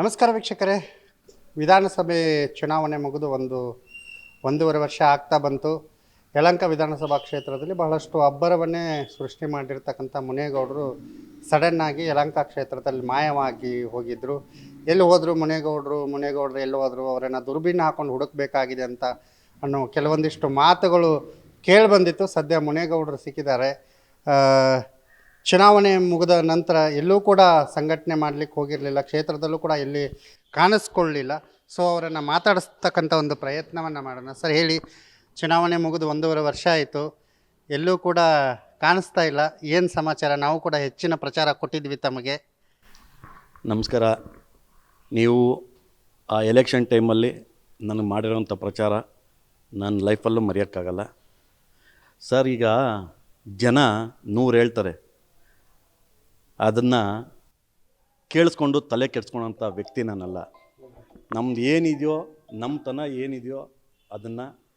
ನಮಸ್ಕಾರ ವೀಕ್ಷಕರೇ. ವಿಧಾನಸಭೆ ಚುನಾವಣೆ ಮುಗಿದು ಒಂದು ಒಂದೂವರೆ ವರ್ಷ ಆಗ್ತಾ ಬಂತು. ಯಲಂಕ ವಿಧಾನಸಭಾ ಕ್ಷೇತ್ರದಲ್ಲಿ ಬಹಳಷ್ಟು ಅಬ್ಬರವನ್ನೇ ಸೃಷ್ಟಿ ಮಾಡಿರ್ತಕ್ಕಂಥ ಮುನೇಗೌಡರು ಸಡನ್ನಾಗಿ ಯಲಂಕ ಕ್ಷೇತ್ರದಲ್ಲಿ ಮಾಯವಾಗಿ ಹೋಗಿದ್ದರು ಎಲ್ಲಿ ಹೋದರು ಮುನೇಗೌಡರು ಮುನೇಗೌಡರು ಎಲ್ಲಿ ಹೋದರು ಅವರನ್ನು ದುರ್ಬೀನ್ ಹಾಕೊಂಡು ಹುಡುಕಬೇಕಾಗಿದೆ ಅಂತ ಅನ್ನೋ ಕೆಲವೊಂದಿಷ್ಟು ಮಾತುಗಳು ಕೇಳಿಬಂದಿತ್ತು. ಸದ್ಯ ಮುನೇಗೌಡರು ಸಿಕ್ಕಿದ್ದಾರೆ. ಚುನಾವಣೆ ಮುಗಿದ ನಂತರ ಎಲ್ಲೂ ಕೂಡ ಸಂಘಟನೆ ಮಾಡಲಿಕ್ಕೆ ಹೋಗಿರಲಿಲ್ಲ, ಕ್ಷೇತ್ರದಲ್ಲೂ ಕೂಡ ಎಲ್ಲಿ ಕಾಣಿಸ್ಕೊಳ್ಳಲಿಲ್ಲ ಸೊ ಅವರನ್ನು ಮಾತಾಡಿಸ್ತಕ್ಕಂಥ ಒಂದು ಪ್ರಯತ್ನವನ್ನು ಮಾಡೋಣ. ಸರ್, ಹೇಳಿ, ಚುನಾವಣೆ ಮುಗಿದು ಒಂದೂವರೆ ವರ್ಷ ಆಯಿತು. ಎಲ್ಲೂ ಕೂಡ ಕಾಣಿಸ್ತಾ ಇಲ್ಲ. ಏನು ಸಮಾಚಾರ? ನಾವು ಕೂಡ ಹೆಚ್ಚಿನ ಪ್ರಚಾರ ಕೊಟ್ಟಿದ್ವಿ ತಮಗೆ. ನಮಸ್ಕಾರ. ನೀವು ಆ ಎಲೆಕ್ಷನ್ ಟೈಮಲ್ಲಿ ನನಗೆ ಮಾಡಿರೋಂಥ ಪ್ರಚಾರ ನನ್ನ ಲೈಫಲ್ಲೂ ಮರೆಯೋಕ್ಕಾಗಲ್ಲ. ಸರ್, ಈಗ ಜನ ನೂರು ಹೇಳ್ತಾರೆ ಅದನ್ನು ಕೇಳಿಸ್ಕೊಂಡು ತಲೆ ಕೆಡ್ಸ್ಕೊಳೋಂಥ ವ್ಯಕ್ತಿ ನಾನಲ್ಲ. ನಮ್ದು ಏನಿದೆಯೋ ನಮ್ಮತನ ಏನಿದೆಯೋ ಅದನ್ನು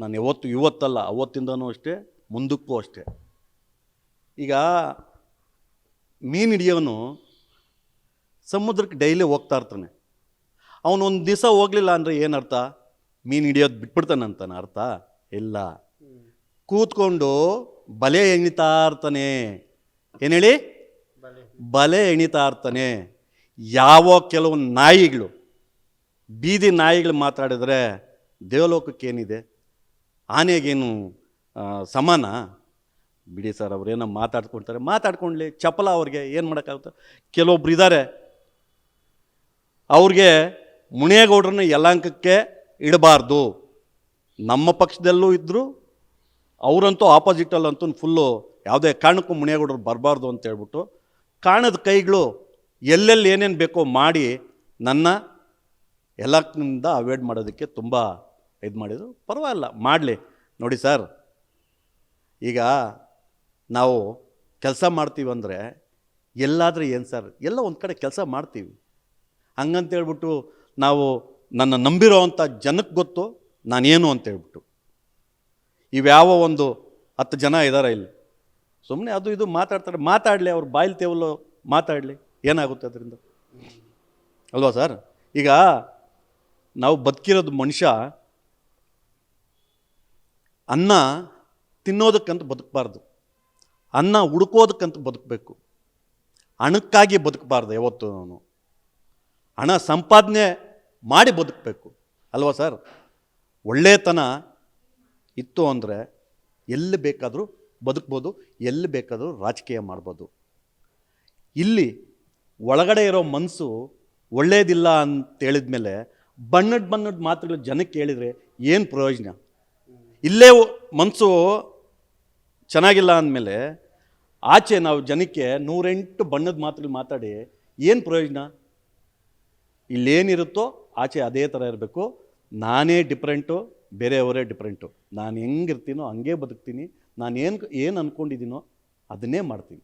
ನಾನು ಯಾವತ್ತು, ಇವತ್ತಲ್ಲ, ಅವತ್ತಿಂದನೂ ಅಷ್ಟೇ, ಮುಂದಕ್ಕೂ ಅಷ್ಟೇ. ಈಗ ಮೀನು ಹಿಡಿಯೋನು ಸಮುದ್ರಕ್ಕೆ ಡೈಲಿ ಹೋಗ್ತಾ ಇರ್ತಾನೆ. ಒಂದು ದಿವಸ ಹೋಗಲಿಲ್ಲ ಅಂದರೆ ಏನರ್ಥ? ಮೀನು ಹಿಡಿಯೋದು ಬಿಟ್ಬಿಡ್ತಾನಂತಾನೆ ಅರ್ಥ? ಇಲ್ಲ. ಕೂತ್ಕೊಂಡು ಬಲೆ ಎಣಿತಾ ಇರ್ತಾನೆ. ಏನು ಹೇಳಿ? ಬಲೆ ಎಣಿತಾ ಇರ್ತಾನೆ. ಯಾವ ಕೆಲವು ನಾಯಿಗಳು, ಬೀದಿ ನಾಯಿಗಳು ಮಾತಾಡಿದರೆ ದೇವಲೋಕಕ್ಕೆ ಏನಿದೆ? ಆನೆಗೇನು ಸಮಾನ? ಬಿಡಿ ಸರ್ ಅವ್ರೇನೋ ಮಾತಾಡ್ಕೊಳ್ತಾರೆ ಮಾತಾಡ್ಕೊಂಡ್ಲಿ ಚಪಲ ಅವ್ರಿಗೆ ಏನು ಮಾಡೋಕ್ಕಾಗುತ್ತೆ? ಕೆಲವೊಬ್ರು ಇದ್ದಾರೆ ಅವ್ರಿಗೆ ಮುನಿಯೇಗೌಡ್ರನ್ನ ಯಲಾಂಕಕ್ಕೆ ಇಡಬಾರ್ದು. ನಮ್ಮ ಪಕ್ಷದಲ್ಲೂ ಇದ್ದರು ಅವರಂತೂ ಆಪೋಸಿಟಲ್ಲಂತೂ ಫುಲ್ಲು ಯಾವುದೇ ಕಾರಣಕ್ಕೂ ಮುಣೇಗೌಡ್ರು ಬರಬಾರ್ದು ಅಂತ ಹೇಳ್ಬಿಟ್ಟು ಕಾಣದ ಕೈಗಳು ಎಲ್ಲೆಲ್ಲಿ ಏನೇನು ಬೇಕೋ ಮಾಡಿ ನನ್ನ ಯಲಾಂಕನಿಂದ ಅವಾಯ್ಡ್ ಮಾಡೋದಕ್ಕೆ ತುಂಬ ಇದು ಮಾಡಿದರು. ಪರವಾಗಿಲ್ಲ, ಮಾಡಲಿ. ನೋಡಿ ಸರ್, ಈಗ ನಾವು ಕೆಲಸ ಮಾಡ್ತೀವಿ ಅಂದರೆ ಎಲ್ಲಾದರೂ ಏನು ಸರ್, ಎಲ್ಲ ಒಂದು ಕಡೆ ಕೆಲಸ ಮಾಡ್ತೀವಿ. ಹಂಗಂತೇಳ್ಬಿಟ್ಟು ನಾವು ನನ್ನ ನಂಬಿರೋ ಅಂಥ ಜನಕ್ಕೆ ಗೊತ್ತು ನಾನೇನು ಅಂತ ಹೇಳ್ಬಿಟ್ಟು. ಇವ್ಯಾವ ಒಂದು ಹತ್ತು ಜನ ಇದ್ದಾರೆ ಇಲ್ಲಿ. ಸುಮ್ಮನೆ ಅದು ಇದು ಮಾತಾಡ್ತಾರೆ. ಮಾತಾಡಲಿ, ಅವ್ರು ಬಾಯಿಲ್ ತೇವಲು ಮಾತಾಡಲಿ. ಏನಾಗುತ್ತೆ ಅದರಿಂದ? ಅಲ್ವಾ ಸರ್? ಈಗ ನಾವು ಬದುಕಿರೋದು ಮನುಷ್ಯ ಅನ್ನ ತಿನ್ನೋದಕ್ಕಂತ ಬದುಕಬಾರ್ದು. ಅನ್ನ ಹುಡುಕೋದಕ್ಕಂತ ಬದುಕಬೇಕು. ಹಣಕ್ಕಾಗಿ ಬದುಕಬಾರ್ದು ಯಾವತ್ತೂ ನಾನು. ಹಣ ಸಂಪಾದನೆ ಮಾಡಿ ಬದುಕಬೇಕು. ಅಲ್ವಾ ಸರ್? ಒಳ್ಳೆತನ ಇತ್ತು ಅಂದರೆ ಎಲ್ಲಿ ಬೇಕಾದರೂ ಬದುಕ್ಬೋದು, ಎಲ್ಲಿ ಬೇಕಾದರೂ ರಾಜಕೀಯ ಮಾಡ್ಬೋದು. ಇಲ್ಲಿ ಒಳಗಡೆ ಇರೋ ಮನಸ್ಸು ಒಳ್ಳೇದಿಲ್ಲ ಅಂತ ಹೇಳಿದ ಮೇಲೆ ಬಣ್ಣದ ಬಣ್ಣದ ಮಾತುಗಳು ಜನಕ್ಕೆ ಹೇಳಿದರೆ ಏನು ಪ್ರಯೋಜನ? ಇಲ್ಲೇ ಮನಸ್ಸು ಚೆನ್ನಾಗಿಲ್ಲ ಅಂದಮೇಲೆ ಆಚೆ ನಾವು ಜನಕ್ಕೆ ನೂರೆಂಟು ಬಣ್ಣದ ಮಾತುಗಳು ಮಾತಾಡಿ ಏನು ಪ್ರಯೋಜನ? ಇಲ್ಲೇನಿರುತ್ತೋ ಆಚೆ ಅದೇ ಥರ ಇರಬೇಕು. ನಾನೇ ಡಿಫ್ರೆಂಟು ಬೇರೆಯವರೇ ಡಿಫ್ರೆಂಟು ನಾನು ಹೆಂಗಿರ್ತೀನೋ ಹಂಗೆ ಬದುಕ್ತೀನಿ. ನಾನು ಏನು ಏನು ಅಂದ್ಕೊಂಡಿದ್ದೀನೋ ಅದನ್ನೇ ಮಾಡ್ತೀನಿ.